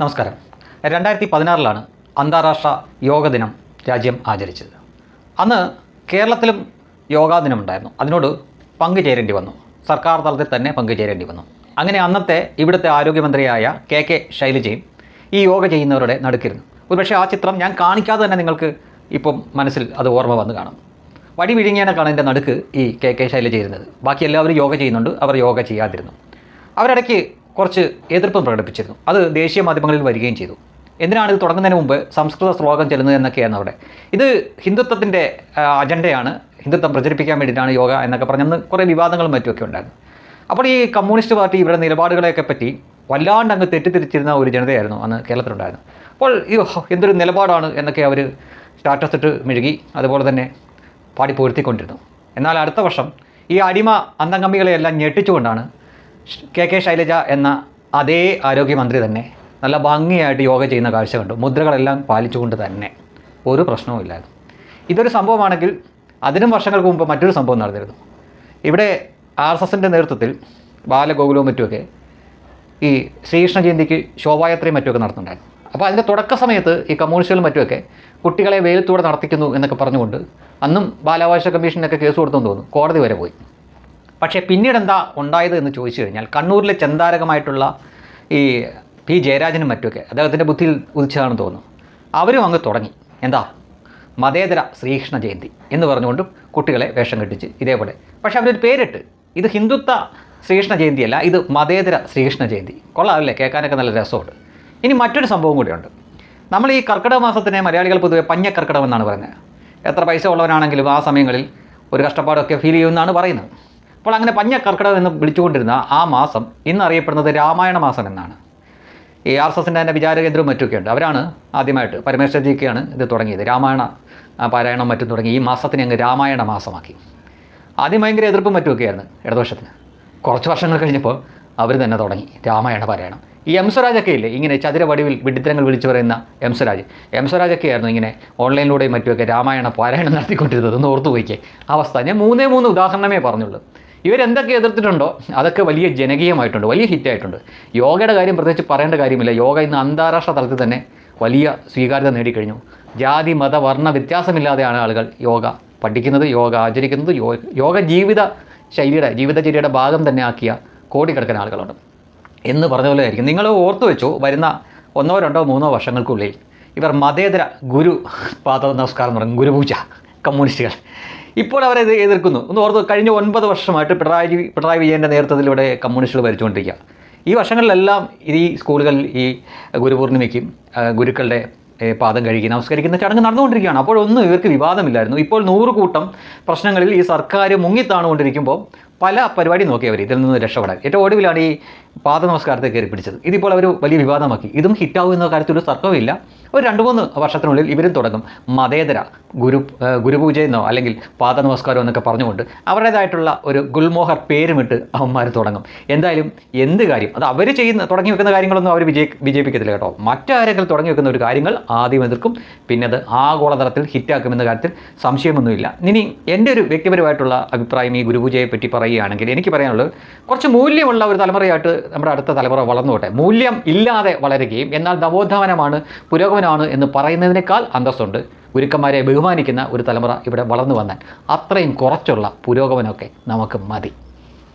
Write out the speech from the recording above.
നമസ്കാരം. രണ്ടായിരത്തി പതിനാറിലാണ് അന്താരാഷ്ട്ര യോഗ ദിനം രാജ്യം ആചരിച്ചത്. അന്ന് കേരളത്തിലും യോഗാ ദിനം ഉണ്ടായിരുന്നു അതിനോട് പങ്കുചേരേണ്ടി വന്നു. സർക്കാർ തലത്തിൽ തന്നെ പങ്കുചേരേണ്ടി വന്നു. അങ്ങനെ അന്നത്തെ ഇവിടുത്തെ ആരോഗ്യമന്ത്രിയായ കെ കെ ശൈലജയും ഈ യോഗ ചെയ്യുന്നവരുടെ നടുക്കിരുന്നു. ഒരുപക്ഷെ ആ ചിത്രം ഞാൻ കാണിക്കാതെ തന്നെ നിങ്ങൾക്ക് ഇപ്പം മനസ്സിൽ അത് ഓർമ്മ വന്ന് കാണും. വടി വിഴുങ്ങിയാണ് എന്റെ നടുക്ക് ഈ കെ കെ ശൈലജ ഇരുന്നത്. ബാക്കി എല്ലാവരും യോഗ ചെയ്യുന്നുണ്ട്. അവർ യോഗ ചെയ്യാതിരുന്നു. അവരിടയ്ക്ക് കുറച്ച് എതിർപ്പ് പ്രകടിപ്പിച്ചിരുന്നു. അത് ദേശീയ മാധ്യമങ്ങളിൽ വരികയും ചെയ്തു. എന്തിനാണ് ഇത് തുടങ്ങുന്നതിന് മുമ്പ് സംസ്കൃത ശ്ലോകം ചെല്ലുന്നത് എന്നൊക്കെയാണ് അവിടെ. ഇത് ഹിന്ദുത്വത്തിന്റെ അജണ്ടയാണ്. ഹിന്ദുത്വം പ്രചരിപ്പിക്കാൻ വേണ്ടിയിട്ടാണ് യോഗ എന്നൊക്കെ പറഞ്ഞന്ന് കുറേ വിവാദങ്ങളും മറ്റുമൊക്കെ ഉണ്ടായിരുന്നു. അപ്പോൾ ഈ കമ്മ്യൂണിസ്റ്റ് പാർട്ടി ഇവിടെ നിലപാടുകളെയൊക്കെ പറ്റി വല്ലാണ്ട് അങ്ങ് തെറ്റിദ്ധരിച്ചിരുന്ന ഒരു ജനതയായിരുന്നു അന്ന് കേരളത്തിലുണ്ടായിരുന്നു അപ്പോൾ ഈ എന്തൊരു നിലപാടാണ് എന്നൊക്കെ അവർ സ്റ്റാറ്റസ് ഇട്ട് മെഴുകി അതുപോലെ തന്നെ പാടി പൊരുത്തിക്കൊണ്ടിരുന്നു. എന്നാൽ അടുത്ത വർഷം ഈ അടിമ അന്തംഗമ്മികളെയെല്ലാം ഞെട്ടിച്ചുകൊണ്ടാണ് കെ കെ ശൈലജ എന്ന അതേ ആരോഗ്യമന്ത്രി തന്നെ നല്ല ഭംഗിയായിട്ട് യോഗ ചെയ്യുന്ന കാഴ്ച കണ്ടു. മുദ്രകളെല്ലാം പാലിച്ചുകൊണ്ട് തന്നെ. ഒരു പ്രശ്നവുമില്ലായിരുന്നു ഇതൊരു സംഭവമാണെങ്കിൽ അതിനും വർഷങ്ങൾക്ക് മുമ്പ് മറ്റൊരു സംഭവം നടന്നിരുന്നു. ഇവിടെ ആർ എസ് എസിന്റെ നേതൃത്വത്തിൽ ബാലഗോകുലവും മറ്റുമൊക്കെ ഈ ശ്രീകൃഷ്ണ ജയന്തിക്ക് ശോഭായാത്രയും മറ്റുമൊക്കെ നടത്തുന്നുണ്ടായിരുന്നു. അപ്പോൾ അതിന്റെ തുടക്ക സമയത്ത് ഈ കമ്മ്യൂണിസ്റ്റുകളും മറ്റുമൊക്കെ കുട്ടികളെ വെയിലത്തൂടെ നടത്തിക്കുന്നു എന്നൊക്കെ പറഞ്ഞുകൊണ്ട് അന്നും ബാലാവകാശ കമ്മീഷനൊക്കെ കേസ് കൊടുത്തെന്ന് തോന്നുന്നു. കോടതി വരെ പോയി. പക്ഷേ പിന്നീട് എന്താ ഉണ്ടായത് എന്ന് ചോദിച്ചു കഴിഞ്ഞാൽ കണ്ണൂരിലെ ചെന്താരകമായിട്ടുള്ള ഈ പി ജയരാജനും മറ്റുമൊക്കെ അദ്ദേഹത്തിന്റെ ബുദ്ധിയിൽ ഉദിച്ചതാണെന്ന് തോന്നുന്നു. അവരും അങ്ങ് തുടങ്ങി. എന്താ? മതേതര ശ്രീകൃഷ്ണ ജയന്തി എന്ന് പറഞ്ഞുകൊണ്ടും കുട്ടികളെ വേഷം കെട്ടിച്ച് ഇതേപോലെ. പക്ഷേ അവരൊരു പേരിട്ട് ഇത് ഹിന്ദുത്വ ശ്രീകൃഷ്ണ ജയന്തിയല്ല ഇത് മതേതര ശ്രീകൃഷ്ണ ജയന്തി. കൊള്ളാമല്ലേ കേൾക്കാനൊക്കെ നല്ല രസമുണ്ട്. ഇനി മറ്റൊരു സംഭവം കൂടിയുണ്ട്. നമ്മൾ ഈ കർക്കിടക മാസത്തിനെ മലയാളികൾ പൊതുവെ പഞ്ഞക്കർക്കിടകം എന്നാണ് പറയുന്നത്. എത്ര പൈസ ഉള്ളവനാണെങ്കിലും ആ സമയങ്ങളിൽ ഒരു കഷ്ടപ്പാടൊക്കെ ഫീൽ ചെയ്യുമെന്നാണ് പറയുന്നത്. അപ്പോൾ അങ്ങനെ പഞ്ഞ കർക്കിടകം എന്ന് വിളിച്ചുകൊണ്ടിരുന്ന ആ മാസം ഇന്നറിയപ്പെടുന്നത് രാമായണ മാസം എന്നാണ്. ഈ ആർ എസ് എസിന്റെ തന്നെ വിചാരകേന്ദ്രവും കേന്ദ്രവും മറ്റുമൊക്കെ ഉണ്ട് അവരാണ് ആദ്യമായിട്ട് പരമേശ്വരജിക്കാണ് ഇത് തുടങ്ങിയത്. രാമായണ പാരായണം മറ്റും തുടങ്ങി ഈ മാസത്തിനെ അങ്ങ് രാമായണ മാസമാക്കി. ആദ്യം ഭയങ്കര എതിർപ്പും മറ്റുമൊക്കെയായിരുന്നു ഇടതുപക്ഷത്തിന്. കുറച്ച് വർഷങ്ങൾ കഴിഞ്ഞപ്പോൾ അവർ തന്നെ തുടങ്ങി രാമായണ പാരായണം. ഈ എം സ്വരാജൊക്കെ ഇല്ലേ? ഇങ്ങനെ ചതുര വടിവിൽ വിഡിത്തരങ്ങൾ വിളിച്ചു പറയുന്ന എം സ്വരാജ്. എം സ്വരാജൊക്കെ ആയിരുന്നു ഇങ്ങനെ ഓൺലൈനിലൂടെയും മറ്റുമൊക്കെ രാമായണ പാരായണം നടത്തിക്കൊണ്ടിരുന്നത്. ഒന്ന് ഓർത്തു പോയിക്കേ അവസ്ഥ ഞാൻ മൂന്നേ മൂന്ന് ഉദാഹരണമേ പറഞ്ഞുള്ളൂ. ഇവരെന്തൊക്കെ എതിർത്തിട്ടുണ്ടോ അതൊക്കെ വലിയ ജനകീയമായിട്ടുണ്ട് വലിയ ഹിറ്റായിട്ടുണ്ട് യോഗയുടെ കാര്യം പ്രത്യേകിച്ച് പറയേണ്ട കാര്യമില്ല. യോഗ ഇന്ന് അന്താരാഷ്ട്ര തലത്തിൽ തന്നെ വലിയ സ്വീകാര്യത നേടിക്കഴിഞ്ഞു. ജാതി മത വർണ വ്യത്യാസമില്ലാതെയാണ് ആളുകൾ യോഗ പഠിക്കുന്നത് യോഗ ആചരിക്കുന്നത് യോഗ ജീവിത ശൈലിയുടെ ജീവിതചര്യയുടെ ഭാഗം തന്നെ ആക്കിയ കോടിക്കണക്കിന് ആളുകളുണ്ട്. എന്ന് പറഞ്ഞ പോലെ ആയിരിക്കും. നിങ്ങൾ ഓർത്തു വെച്ചു വരുന്ന ഒന്നോ രണ്ടോ മൂന്നോ വർഷങ്ങൾക്കുള്ളിൽ ഇവർ മതേതര ഗുരു പാദ നമസ്കാരം എന്ന് പറയും ഗുരുപൂജ. കമ്മ്യൂണിസ്റ്റുകൾ. ഇപ്പോൾ അവരെ എതിർക്കുന്നു. ഒന്ന് ഓർത്ത് കഴിഞ്ഞ ഒൻപത് വർഷമായിട്ട് പിണറായി പിണറായി വിജയന്റെ നേതൃത്വത്തിൽ ഇവിടെ കമ്മ്യൂണിസ്റ്റുകൾ ഭരിച്ചുകൊണ്ടിരിക്കുക ഈ വർഷങ്ങളിലെല്ലാം ഈ സ്കൂളുകളിൽ ഈ ഗുരുപൂർണിമയ്ക്കും ഗുരുക്കളുടെ പാദം കഴുകി നമസ്കരിക്കുന്ന ചടങ്ങ് നടന്നുകൊണ്ടിരിക്കുകയാണ്. അപ്പോഴൊന്നും ഇവർക്ക് വിവാദമില്ലായിരുന്നു. ഇപ്പോൾ നൂറ് കൂട്ടം പ്രശ്നങ്ങളിൽ ഈ സർക്കാർ മുങ്ങിത്താണുകൊണ്ടിരിക്കുമ്പോൾ പല പരിപാടി നോക്കിയവർ ഇതിൽ നിന്ന് രക്ഷപ്പെടാൻ. ഏറ്റവും ഒടുവിലാണ് ഈ പാദ നമസ്കാരത്തെ കയറി പിടിച്ചത്. ഇതിപ്പോൾ അവർ വലിയ വിവാദമാക്കി. ഇതും ഹിറ്റാവും എന്ന കാര്യത്തിൽ ഒരു തർക്കമില്ല ഒരു രണ്ട് മൂന്ന് വർഷത്തിനുള്ളിൽ ഇവരും തുടങ്ങും. മതേതര ഗുരു ഗുരുപൂജ ഗുരുപൂജയെന്നോ അല്ലെങ്കിൽ പാദ നമസ്കാരം എന്നൊക്കെ പറഞ്ഞുകൊണ്ട് അവരുടേതായിട്ടുള്ള ഒരു ഗുൽമോഹർ പേരുമിട്ട് അവന്മാർ തുടങ്ങും. എന്തായാലും എന്ത് കാര്യം? അത് അവർ ചെയ്യുന്ന തുടങ്ങി വെക്കുന്ന കാര്യങ്ങളൊന്നും അവർ വിജയി വിജയിപ്പിക്കത്തില്ല കേട്ടോ. മറ്റാരെങ്കിലും തുടങ്ങി വെക്കുന്ന ഒരു കാര്യങ്ങൾ ആദ്യം എതിർക്കും. പിന്നെ അത് ആഗോളതലത്തിൽ ഹിറ്റാക്കുമെന്ന കാര്യത്തിൽ സംശയമൊന്നുമില്ല. ഇനി എന്റെ ഒരു വ്യക്തിപരമായിട്ടുള്ള അഭിപ്രായം ഈ ഗുരുപൂജയെ പറ്റി പറയുകയാണെങ്കിൽ എനിക്ക് പറയാനുള്ളത് കുറച്ച് മൂല്യമുള്ള ഒരു തലമുറയായിട്ട് നമ്മുടെ അടുത്ത തലമുറ വളർന്നുകൊട്ടെ മൂല്യം ഇല്ലാതെ വളരുകയും എന്നാൽ നവോത്ഥാനമാണ് പുരോഗമനമാണ് എന്ന് പറയുന്നതിനേക്കാൾ അന്തസ്സുണ്ട്. ഗുരുക്കന്മാരെ ബഹുമാനിക്കുന്ന ഒരു തലമുറ ഇവിടെ വളർന്നു വന്നാൽ അത്രയും കുറച്ചുള്ള പുരോഗമനമൊക്കെ നമുക്ക് മതി.